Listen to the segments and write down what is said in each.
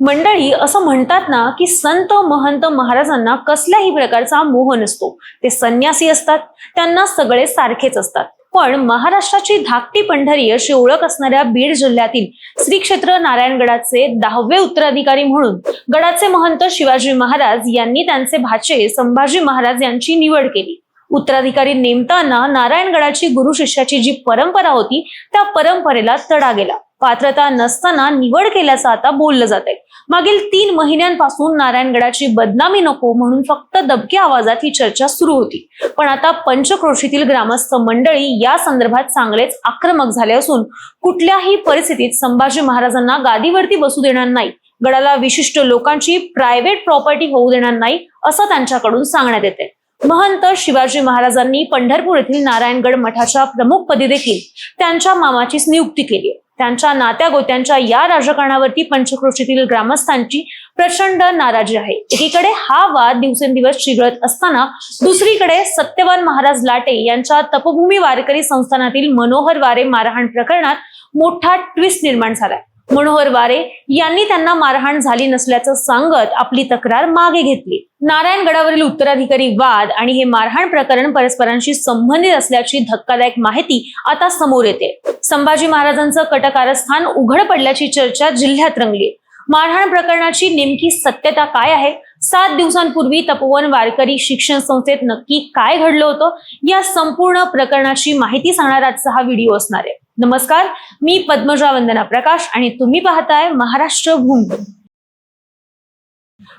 मंडळी असं म्हणतात ना की संत महंत महाराजांना कसल्याही प्रकारचा मोह नसतो. ते संन्यासी असतात त्यांना सगळे सारखेच असतात. पण महाराष्ट्राची धाकटी पंढरी अशी ओळख असणाऱ्या बीड जिल्ह्यातील श्री क्षेत्र नारायणगडाचे दहावे उत्तराधिकारी म्हणून गडाचे महंत शिवाजी महाराज यांनी त्यांचे भाचे संभाजी महाराज यांची निवड केली. उत्तराधिकारी नेमताना नारायणगडाची गुरु शिष्याची जी परंपरा होती त्या परंपरेला तडा गेला. पात्रता नसताना निवड केल्याचं आता बोललं जात आहे मागील तीन महिन्यांपासून नारायणगडाची बदनामी नको म्हणून फक्त दबक्या आवाजात ही चर्चा सुरू होती. पण आता पंचक्रोशीतील ग्रामस्थ मंडळी या संदर्भात चांगलेच आक्रमक झाले असून कुठल्याही परिस्थितीत संभाजी महाराजांना गादीवरती बसू देणार नाही. गडाला विशिष्ट लोकांची प्रायव्हेट प्रॉपर्टी होऊ देणार नाही असं त्यांच्याकडून सांगण्यात येते. महंत शिवाजी महाराजांनी पंढरपूर येथील नारायणगड मठाच्या प्रमुखपदी देखील त्यांच्या मामाचीच नियुक्ती केली आहे. त्यांच्या नात्या गोत्यांच्या या राजकारणावरती पंचक्रोशीतील ग्रामस्थांची प्रचंड नाराजी आहे. एकीकडे हा वाद दिवसेंदिवस चिघळत असताना दुसरीकडे सत्यवान महाराज लाटे यांच्या तपभूमी वारकरी संस्थानातील मनोहर वारे मारहाण प्रकरणात मोठा ट्विस्ट निर्माण झालाय. मनोहर वारे यांनी त्यांना मारहाण झाली नसल्याचं सांगत आपली तक्रार मागे घेतली. नारायणगडावरील उत्तराधिकारी वाद आणि हे मारहाण प्रकरण परस्परांशी संबंधित असल्याची धक्कादायक माहिती आता समोर येते. संभाजी महाराजांचं कटकारस्थान उघड पडल्याची चर्चा जिल्ह्यात रंगली. मारहाण प्रकरणाची नेमकी सत्यता काय आहे? सात दिवसांपूर्वी तपोवन वारकरी शिक्षण संस्थेत नक्की काय घडलं होतं? या संपूर्ण प्रकरणाची माहिती सांगणारा आजचा हा व्हिडिओ असणार आहे. नमस्कार मी पद्मजा वंदना प्रकाश आणि तुम्ही पाहताय महाराष्ट्र भूमी.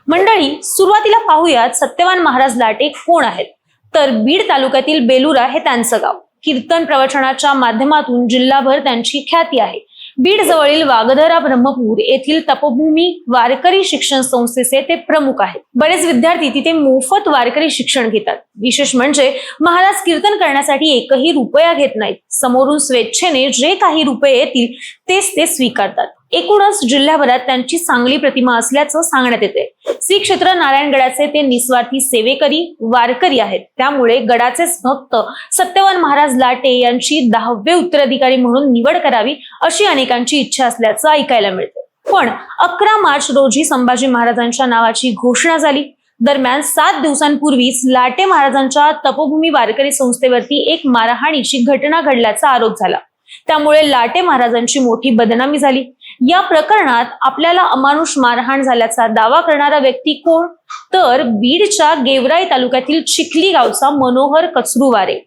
मंडळी सुरुवातीला पाहूयात सत्यवान महाराज लाटे कोण आहेत? तर बीड तालुक्यातील बेलुरा हे त्यांचं गाव. कीर्तन प्रवचनाच्या माध्यमातून जिल्हाभर त्यांची ख्याती आहे. बीड जवळील वागधरा ब्रह्मपूर येथील तपभूमी वारकरी शिक्षण संस्थेचे ते प्रमुख आहेत. बरेच विद्यार्थी तिथे मोफत वारकरी शिक्षण घेतात. विशेष म्हणजे महाराज कीर्तन करण्यासाठी एकही रुपया घेत नाहीत. समोरून स्वेच्छेने जे काही रुपये येतील तेच ते स्वीकारतात. एकूणच जिल्ह्याभरात त्यांची चांगली प्रतिमा असल्याचं सांगण्यात येते श्री क्षेत्र नारायणगडाचे ते निस्वार्थी सेवेकरी वारकरी आहेत. त्यामुळे गडाचेच भक्त सत्यवान महाराज लाटे यांची दहावे उत्तराधिकारी म्हणून निवड करावी अशी अनेकांची इच्छा असल्याचं ऐकायला मिळते पण अकरा मार्च रोजी संभाजी महाराजांच्या नावाची घोषणा झाली. दरम्यान सात दिवसांपूर्वीच लाटे महाराजांच्या तपोभूमी वारकरी संस्थेवरती एक मारहाणीची घटना घडल्याचा आरोप झाला. त्यामुळे लाटे महाराजांची मोठी बदनामी झाली. या प्रकरणात आपल्याला अमानुष मारहाण झाल्याचा दावा करणारा व्यक्ती कोण? तर बीडच्या गेवराई तालुक्यातील चिखली गावचा मनोहर कचरूवारे.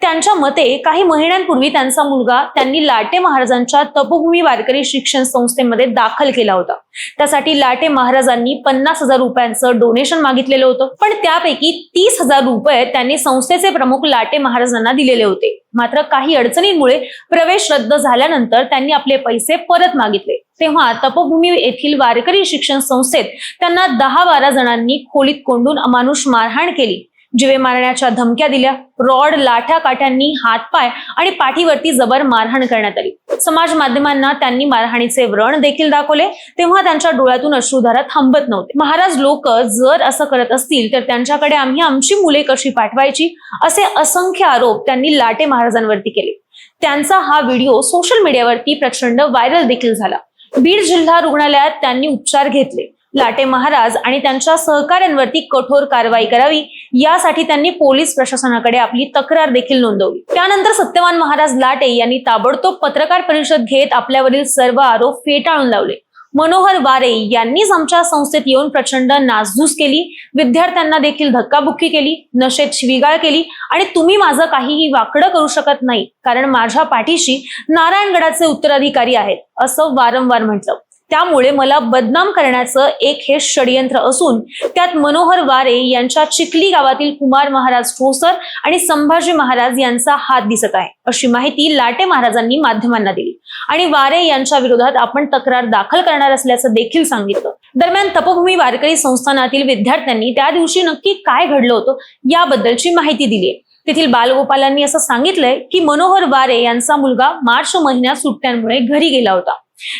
त्यांच्या मते काही महिन्यांपूर्वी त्यांचा मुलगा त्यांनी लाटे महाराजांच्या तपोभूमी वारकरी शिक्षण संस्थेमध्ये दाखल केला होता. त्यासाठी लाटे महाराजांनी पन्नास हजार रुपयांचं डोनेशन मागितलेलं होतं. पण त्यापैकी तीस हजार रुपये त्यांनी संस्थेचे प्रमुख लाटे महाराजांना दिलेले होते. मात्र काही अडचणींमुळे प्रवेश रद्द झाल्यानंतर त्यांनी आपले पैसे परत मागितले. तेव्हा तपोभूमी येथील वारकरी शिक्षण संस्थेत त्यांना दहा बारा जणांनी खोलीत कोंडून अमानुष मारहाण केली. जिवे मारण्याच्या धमक्या दिल्या. रॉड लाठ्या काठ्यांनी हातपाय आणि पाठीवरती जबर मारहाण करण्यात आली. समाज माध्यमांना त्यांनी मारहाणीचे व्रण देखील दाखवले. तेव्हा त्यांच्या डोळ्यातून अश्रुधारा थांबत नव्हते. महाराज लोक जर असं करत असतील तर त्यांच्याकडे आम्ही आमची मुले कशी पाठवायची? असे असंख्य आरोप त्यांनी लाटे महाराजांवरती केले. त्यांचा हा व्हिडिओ सोशल मीडियावरती प्रचंड व्हायरल देखील झाला. बीड जिल्हा रुग्णालयात त्यांनी उपचार घेतले. लाटे महाराज आणि त्यांच्या सहकाऱ्यांवरती कठोर कारवाई करावी यासाठी त्यांनी पोलीस प्रशासनाकडे आपली तक्रार देखील नोंदवली. त्यानंतर सत्यवान महाराज लाटे यांनी ताबडतोब पत्रकार परिषद घेत आपल्यावरील सर्व आरोप फेटाळून लावले. मनोहर वारे यांनीच आमच्या संस्थेत येऊन प्रचंड नासधूस केली विद्यार्थ्यांना देखील धक्काबुक्की केली नशेत शिवीगाळ केली आणि तुम्ही माझं काहीही वाकडं करू शकत नाही कारण माझ्या पाठीशी नारायणगडाचे उत्तराधिकारी आहेत असं वारंवार म्हटलं. त्यामुळे मला बदनाम करण्याचं एक हे षडयंत्र असून त्यात मनोहर वारे यांच्या चिखली गावातील कुमार महाराज ठोसर आणि संभाजी महाराज यांचा हात दिसत आहे. अशी माहिती लाटे महाराजांनी माध्यमांना दिली. आणि वारे यांच्या विरोधात आपण तक्रार दाखल करणार असल्याचं देखील सांगितलं. दरम्यान तपभूमी वारकरी संस्थानातील विद्यार्थ्यांनी त्या दिवशी नक्की काय घडलं होतं याबद्दलची माहिती दिली आहे. तेथील बालगोपालांनी असं सांगितलंय की मनोहर वारे यांचा मुलगा मार्च महिन्यात सुट्ट्यांमुळे घरी गेला होता.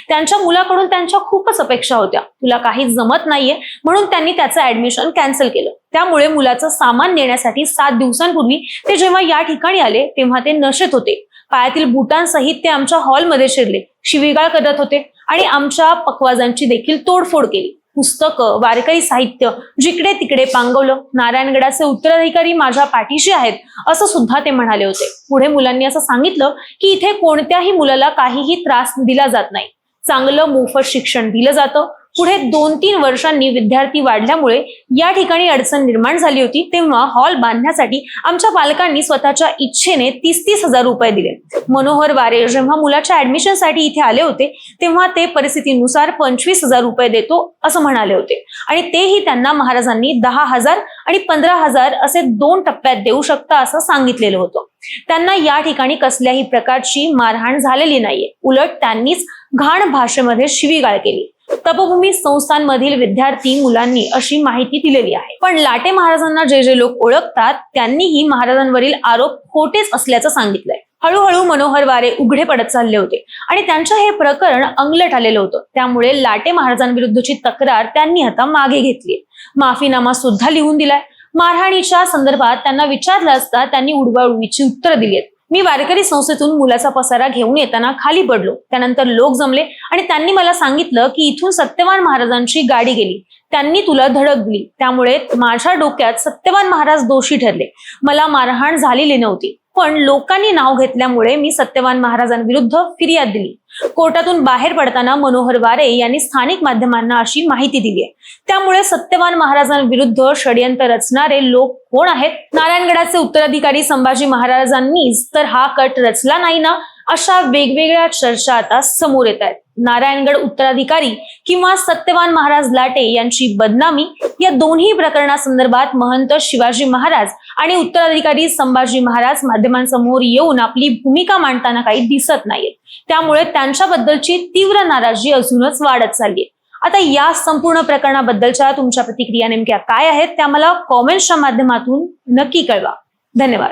त्यांच्या मुलाकडून त्यांच्या खूपच अपेक्षा होत्या. तुला काही जमत नाहीये म्हणून त्यांनी त्याचं ऍडमिशन कॅन्सल केलं. त्यामुळे मुलाचं सामान नेण्यासाठी सात दिवसांपूर्वी ते जेव्हा या ठिकाणी आले तेव्हा ते नशेत होते. पायातील बुटांसहित ते आमच्या हॉलमध्ये शिरले. शिवीगाळ करत होते आणि आमच्या पकवाजांची देखील तोडफोड केली. पुस्तकं वारकरी साहित्य जिकडे तिकडे पांगवलं. नारायणगडाचे उत्तराधिकारी माझ्या पाठीशी आहेत असं सुद्धा ते म्हणाले होते. पुढे मुलांनी असं सांगितलं की इथे कोणत्याही मुलाला काहीही त्रास दिला जात नाही. चांगलं मोफत शिक्षण दिलं जातं. पुढे दोन तीन वर्षांनी विद्यार्थी वाढल्यामुळे या ठिकाणी अडचण निर्माण झाली होती तेव्हा हॉल बांधण्यासाठी आमच्या पालकांनी स्वतःच्या इच्छेने तीस तीस हजार रुपये दिले. मनोहर वारे जेव्हा मुलाच्या ऍडमिशनसाठी इथे आले होते तेव्हा ते परिस्थितीनुसार पंचवीस हजार रुपये देतो असं म्हणाले होते. आणि तेही त्यांना महाराजांनी दहा हजार आणि पंधरा हजार असे दोन टप्प्यात देऊ शकता असं सांगितलेलं होतं. त्यांना या ठिकाणी कसल्याही प्रकारची मारहाण झालेली नाहीये. उलट त्यांनीच घाण भाषेमध्ये शिवीगाळ केली. तपभूमी संस्थांमधील विद्यार्थी मुलांनी अशी माहिती दिलेली आहे. पण लाटे महाराजांना जे जे लोक ओळखतात त्यांनीही महाराजांवरील आरोप खोटेच असल्याचं सांगितलंय. हळूहळू मनोहर वारे उघडे पडत चालले होते आणि त्यांचं हे प्रकरण अंगलट आलेलं होतं. त्यामुळे लाटे महाराजांविरुद्धची तक्रार त्यांनी आता मागे घेतली माफीनामा सुद्धा लिहून दिलाय. मारहाणीच्या संदर्भात त्यांना विचारलं असता त्यांनी उडवाउडवीची उत्तरं दिली आहेत. मी वारकरी संस्थेतून मुलाचा पसारा घेऊन येताना खाली पडलो. त्यानंतर लोक जमले आणि त्यांनी मला सांगितलं की इथून सत्यवान महाराजांची गाडी गेली. त्यांनी तुला धडक दिली. त्यामुळे माझ्या डोक्यात सत्यवान महाराज दोषी ठरले. मला मारहाण झालेली नव्हती. पण लोकांनी नाव घेतल्यामुळे मी सत्यवान महाराजांविरुद्ध फिर्याद दिली. कोर्टातून बाहेर पडताना मनोहर वारे यांनी स्थानिक माध्यमांना अशी माहिती दिली आहे. त्यामुळे सत्यवान महाराजांविरुद्ध षडयंत्र रचणारे लोक कोण आहेत? नारायणगडाचे उत्तराधिकारी संभाजी महाराजांनीच तर हा कट रचला नाही ना? अशा वेगवेगळ्या चर्चा आता समोर येत आहेत. नारायणगड उत्तराधिकारी किंवा सत्यवान महाराज लाटे यांची बदनामी या दोन्ही प्रकरणासंदर्भात महंत शिवाजी महाराज आणि उत्तराधिकारी संभाजी महाराज माध्यमांसमोर येऊन आपली भूमिका मांडताना काही दिसत नाहीत. त्यामुळे त्यांच्याबद्दलची तीव्र नाराजी अजूनच वाढत चालली आता या संपूर्ण प्रकरणाबद्दलच्या तुमच्या प्रतिक्रिया नेमक्या काय आहेत त्या मला कॉमेंट्सच्या माध्यमातून नक्की कळवा. धन्यवाद.